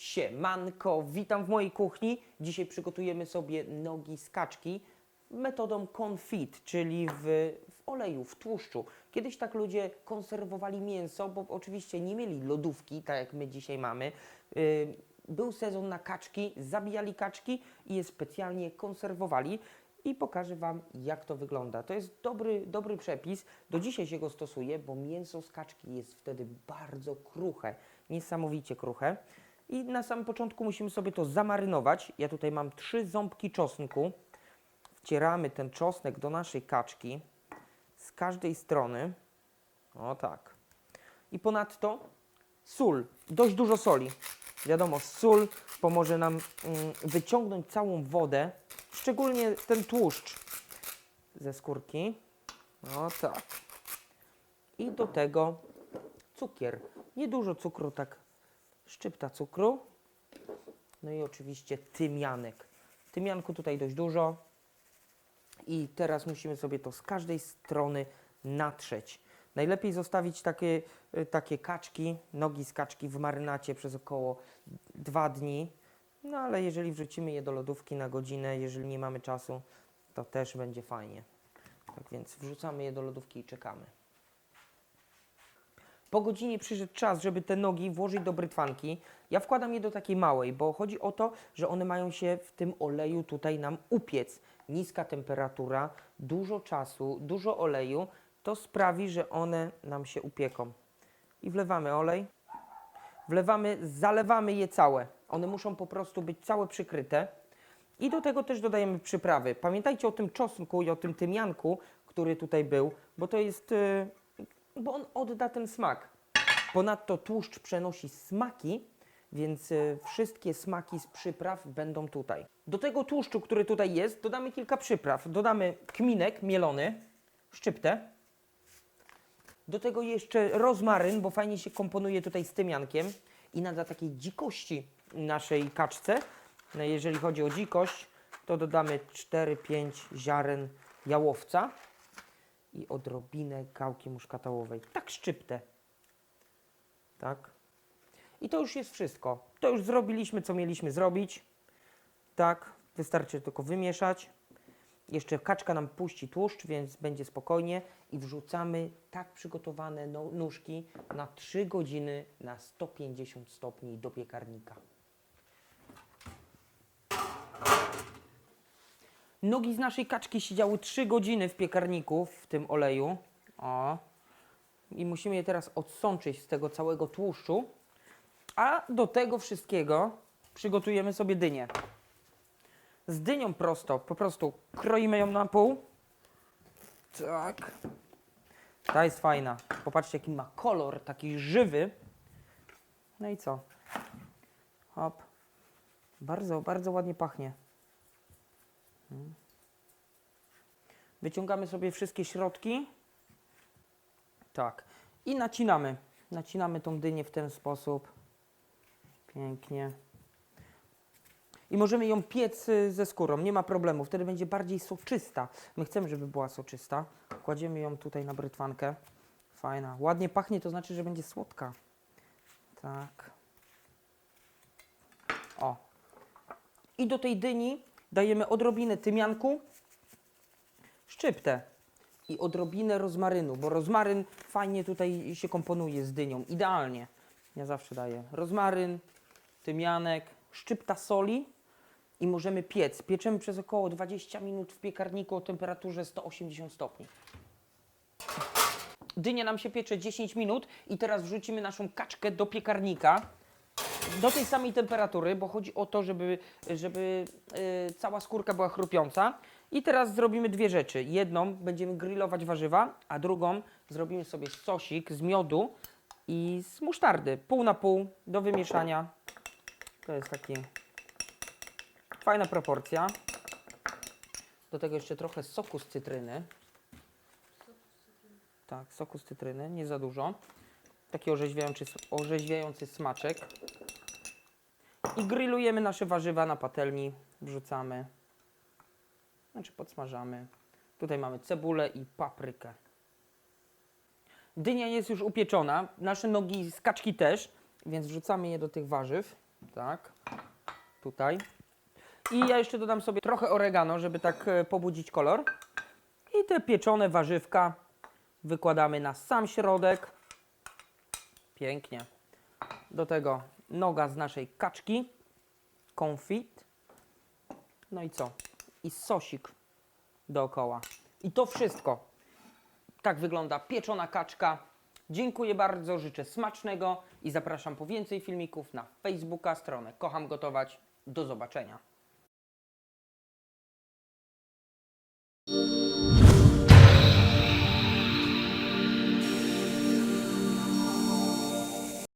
Siemanko, witam w mojej kuchni. Dzisiaj przygotujemy sobie nogi z kaczki metodą confit, czyli w, w oleju, w tłuszczu. Kiedyś tak ludzie konserwowali mięso, bo oczywiście nie mieli lodówki, tak jak my dzisiaj mamy. Był sezon na kaczki, zabijali kaczki i je specjalnie konserwowali. I pokażę Wam, jak to wygląda. To jest dobry, dobry przepis. Do dzisiaj się go stosuje, bo mięso z kaczki jest wtedy bardzo kruche, niesamowicie kruche. I na samym początku musimy sobie to zamarynować. Ja tutaj mam trzy ząbki czosnku. Wcieramy ten czosnek do naszej kaczki z każdej strony. O tak. I ponadto sól, dość dużo soli. Wiadomo, sól pomoże nam mm, wyciągnąć całą wodę, szczególnie ten tłuszcz ze skórki. O tak. I do tego cukier. Niedużo cukru, tak szczypta cukru. No i oczywiście tymianek. Tymianku tutaj dość dużo. I teraz musimy sobie to z każdej strony natrzeć. Najlepiej zostawić takie, y, takie kaczki, nogi z kaczki w marynacie przez około dwa dni. No ale jeżeli wrzucimy je do lodówki na godzinę, jeżeli nie mamy czasu, to też będzie fajnie. Tak więc wrzucamy je do lodówki i czekamy. Po godzinie przyszedł czas, żeby te nogi włożyć do brytwanki. Ja wkładam je do takiej małej, bo chodzi o to, że one mają się w tym oleju tutaj nam upiec. Niska temperatura, dużo czasu, dużo oleju, to sprawi, że one nam się upieką. I wlewamy olej, wlewamy, zalewamy je całe. One muszą po prostu być całe przykryte. I do tego też dodajemy przyprawy. Pamiętajcie o tym czosnku i o tym tymianku, który tutaj był, bo to jest, yy, bo on odda ten smak. Ponadto tłuszcz przenosi smaki, więc y, wszystkie smaki z przypraw będą tutaj. Do tego tłuszczu, który tutaj jest, dodamy kilka przypraw. Dodamy kminek mielony, szczyptę. Do tego jeszcze rozmaryn, bo fajnie się komponuje tutaj z tymiankiem i nada takiej dzikości naszej kaczce. No, jeżeli chodzi o dzikość, to dodamy 4-5 ziaren jałowca i odrobinę gałki muszkatałowej. Tak szczyptę. Tak. I to już jest wszystko. To już zrobiliśmy, co mieliśmy zrobić. Tak, wystarczy tylko wymieszać. Jeszcze kaczka nam puści tłuszcz, więc będzie spokojnie. I wrzucamy tak przygotowane no, nóżki na 3 godziny na 150 stopni do piekarnika. Nogi z naszej kaczki siedziały 3 godziny w piekarniku w tym oleju. O. I musimy je teraz odsączyć z tego całego tłuszczu. A do tego wszystkiego przygotujemy sobie dynię. Z dynią prosto, po prostu kroimy ją na pół. Tak. Ta jest fajna. Popatrzcie, jaki ma kolor, taki żywy. No i co? Hop. Bardzo, bardzo ładnie pachnie. Mm. Wyciągamy sobie wszystkie środki. Tak. I nacinamy. Nacinamy tą dynię w ten sposób. Pięknie. I możemy ją piec y, ze skórą, nie ma problemu. Wtedy będzie bardziej soczysta. My chcemy, żeby była soczysta. Kładziemy ją tutaj na brytwankę. Fajna. Ładnie pachnie, to znaczy, że będzie słodka. Tak. O. I do tej dyni dajemy odrobinę tymianku, szczyptę i odrobinę rozmarynu, bo rozmaryn fajnie tutaj się komponuje z dynią. Idealnie. Ja zawsze daję rozmaryn, tymianek, szczypta soli i możemy piec. Pieczemy przez około 20 minut w piekarniku o temperaturze 180 stopni. Dynia nam się piecze 10 minut i teraz wrzucimy naszą kaczkę do piekarnika do tej samej temperatury, bo chodzi o to, żeby, żeby y, cała skórka była chrupiąca. I teraz zrobimy dwie rzeczy. Jedną będziemy grillować warzywa, a drugą zrobimy sobie sosik z miodu i z musztardy. Pół na pół do wymieszania. To jest taki fajna proporcja. Do tego jeszcze trochę soku z cytryny. Tak, soku z cytryny, nie za dużo. Taki orzeźwiający, orzeźwiający smaczek. I grillujemy nasze warzywa na patelni. Wrzucamy. Znaczy podsmażamy. Tutaj mamy cebulę i paprykę. Dynia jest już upieczona. Nasze nogi z kaczki też, więc wrzucamy je do tych warzyw. Tak. Tutaj. I ja jeszcze dodam sobie trochę oregano, żeby tak e, pobudzić kolor. I te pieczone warzywka wykładamy na sam środek. Pięknie. Do tego noga z naszej kaczki. Confit. No i co? I sosik dookoła. I to wszystko. Tak wygląda pieczona kaczka. Dziękuję bardzo, życzę smacznego i zapraszam po więcej filmików na Facebooka, stronę Kocham Gotować. Do zobaczenia.